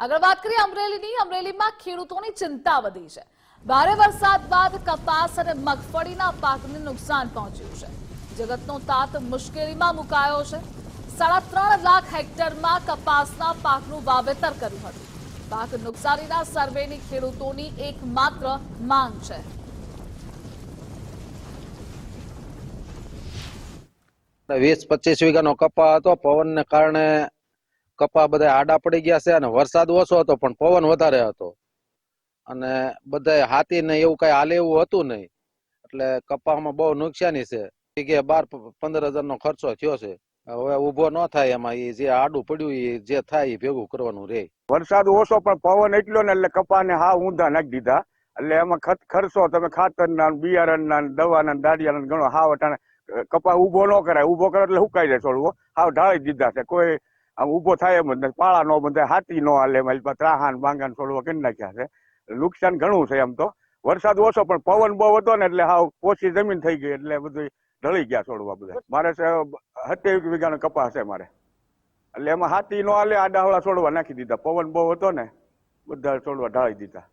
આગળ વાત કરીએ અમરેલીની. અમરેલીમાં ખેડૂતોની ચિંતા વધી છે. ભારે વરસાદ બાદ કપાસ અને મગફળીના પાકને નુકસાન પહોંચ્યું છે. જગતનો તાત મુશ્કેલીમાં મુકાયો છે. સાડા ત્રણ લાખ હેક્ટરમાં કપાસના પાકનું વાવેતર કર્યું હતું. પાક નુકસાનીના સર્વેની ખેડૂતોની એકમાત્ર માંગ છે. વીસ પચીસ વીઘાનો કપા હતો. પવનને કારણે કપા બધા આડા પડી ગયા છે અને વરસાદ ઓછો હતો, પણ પવન વધારે હતો. અને બધા હાથી ને એવું કઈ હાલે એવું હતું નહીં. એટલે કપામાં બહુ નુકસાની છે. કે બાર પંદર હજાર નો ખર્ચો થયો છે. હવે ઊભો ન થાય એમાં, એ જે આડું પડ્યું એ જે થાય એ ભેગું કરવાનું રે. વરસાદ ઓછો, પણ પવન એટલો ને એટલે કપાને હા ઊંધા નાખી દીધા. એટલે એમાં ખર્ચો તમે ખાતર ના બિયારણ ના દવાના દાડિયાના ઘણો હાવ અટાણે કપા ઊભો ન કરાય. ઊભો કરે એટલે હુકાઈ જાય છોડવો હાવ ઢાળી દીધા છે. કોઈ આમ ઊભો થાય એમ જ નથી પાળા નો બંધાય, હાથી નો હાલે મારી એટલે ત્રાહાન બાંગાન છોડવા કરી નાખ્યા છે? નુકસાન ઘણું છે એમ તો. વરસાદ ઓછો, પણ પવન બહુ હતો ને એટલે હાવ ઓછી જમીન થઈ ગઈ, એટલે બધું ઢળી ગયા છોડવા બધા. મારે છે સત્યાવીસ વીઘાનો કપાસ છે મારે. એટલે એમાં હાથી નો હાલે આડાવડા છોડવા નાખી દીધા. પવન બહુ હતો ને, બધા છોડવા ઢાળી દીધા.